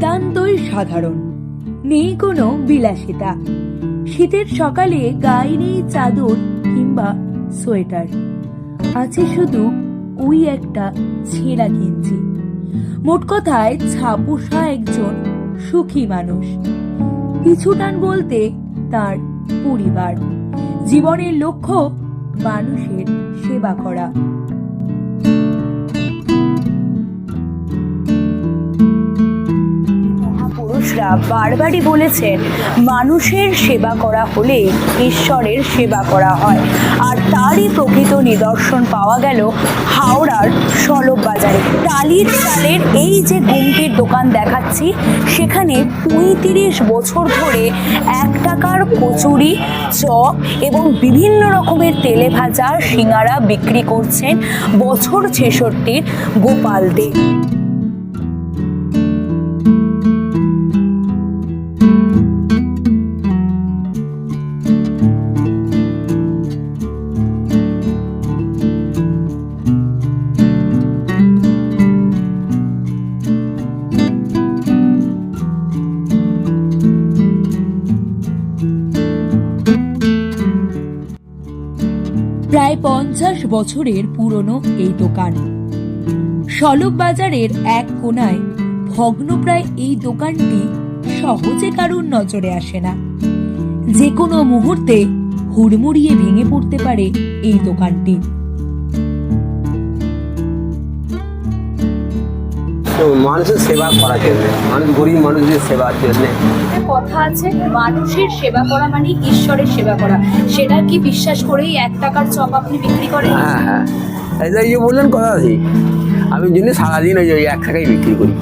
সাধারণ, নেই কোনো বিলাসিতা। শীতের সকালে গায়ে নেই চাদর কিংবা সোয়েটার। আছে শুধু ওই একটা ছেঁড়া গেঞ্জি। মোট কথায় ছাপোষা একজন সুখী মানুষ। পিছুটান বলতে তার পরিবার। জীবনের লক্ষ্য মানুষের সেবা করা। মহাপুরুষরা বারবারই বলেছেন, মানুষের সেবা করা হলে ঈশ্বরের সেবা করা হয়। আর তারই প্রকৃত নিদর্শন পাওয়া গেল হাওড়ার সলব বাজারে। টালির চালের এই যে গুমটির দোকান দেখাচ্ছি, সেখানে পঁয়ত্রিশ বছর ধরে এক টাকার কচুরি, চপ এবং বিভিন্ন রকমের তেলে ভাজা সিঙ্গারা বিক্রি করছেন বছর ছেষট্টির গোপাল দে। প্রায় পঞ্চাশ বছরের পুরনো এই দোকান। সলব বাজারের এক কোনায় ভগ্নপ্রায় এই দোকানটি সহজে কারুর নজরে আসে না। যে কোনো মুহূর্তে হুড়মুড়িয়ে ভেঙে পড়তে পারে এই দোকানটি। মানুষের সেবা করার জন্য মানুষ গরিব মানুষদের সেবার জন্য। একটা কথা আছে মানুষের সেবা করা মানে ঈশ্বরের সেবা করা। সেটা কি বিশ্বাস করেই এক টাকার চপ আপনি বিক্রি করেন? হ্যাঁ হ্যাঁ। এই যে- বললেন কথা ঠিক আমি জন্য সারাদিন ওই এক টাকাই বিক্রি করি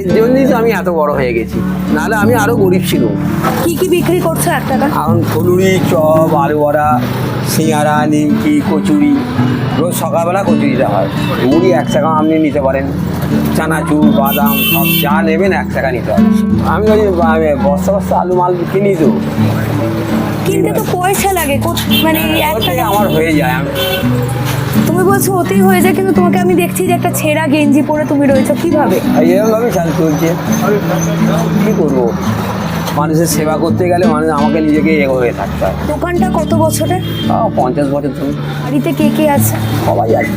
এর জন্যই তো আমি এত বড় হয়ে গেছি। নাহলে আমি আরও গরিব ছিলাম। কি কি বিক্রি করছ এক টাকা? এখন ফুলুরি চপ আলু বড়া সিঙ্গারা নিমকি কচুরি রোজ সকালবেলা কচুরিটা হয়। মুড়ি এক টাকা আপনি নিতে পারেন। চানাচুর বাদাম সব যা নেবেন এক টাকা নিতে হবে। আমি ওই বস্তা বস্তা আলু মাল কিনি তো। কিনতে তো পয়সা লাগে মানে টাকা আমার হয়ে যায়। আমি তুমি বলছো ওতেই হয়ে যায় কিন্তু তোমাকে আমি দেখছি যে একটা ছেঁড়া গেঞ্জি পরে তুমি রয়েছো কীভাবে? এরকমভাবে চাল চলছে। কী করব? মানুষের সেবা করতে গেলে মানুষ আমাকে নিজেকে এগো হয়ে থাকতে হয়। দোকানটা কত বছরের? তাও পঞ্চাশ বছর তুমি বাড়িতে কে কে আছে? সবাই আছে।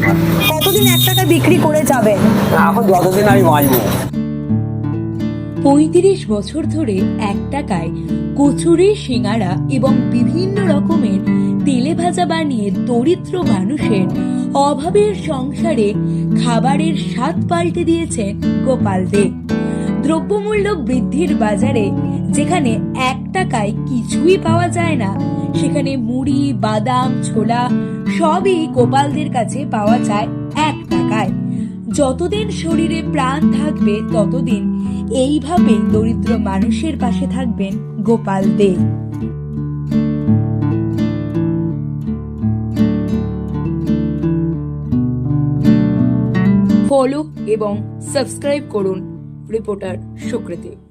কতদিন এক টাকা বিক্রি করে যাবেন এখন যতদিন আমি বাঁচবো। পঁয়ত্রিশ বছর ধরে এক টাকায় কচুরি সিঙ্গারা এবং বিভিন্ন রকমের তেলে ভাজা বানিয়ে দরিদ্র মানুষের অভাবের সংসারে খাবারের স্বাদ পাল্টে দিয়েছেন গোপাল দে দ্রব্যমূল্য বৃদ্ধির বাজারে যেখানে এক টাকায় কিছুই পাওয়া যায় না। সেখানে মুড়ি, বাদাম, ছোলা সবই গোপালদের কাছে পাওয়া যায় এক টাকায়। যতদিন শরীরে প্রাণ থাকবে, ততদিন এইভাবেই দরিদ্র মানুষের পাশে থাকবেন গোপাল দে। ফলো এবং সাবস্ক্রাইব করুন রিপোর্টার সুকৃতি।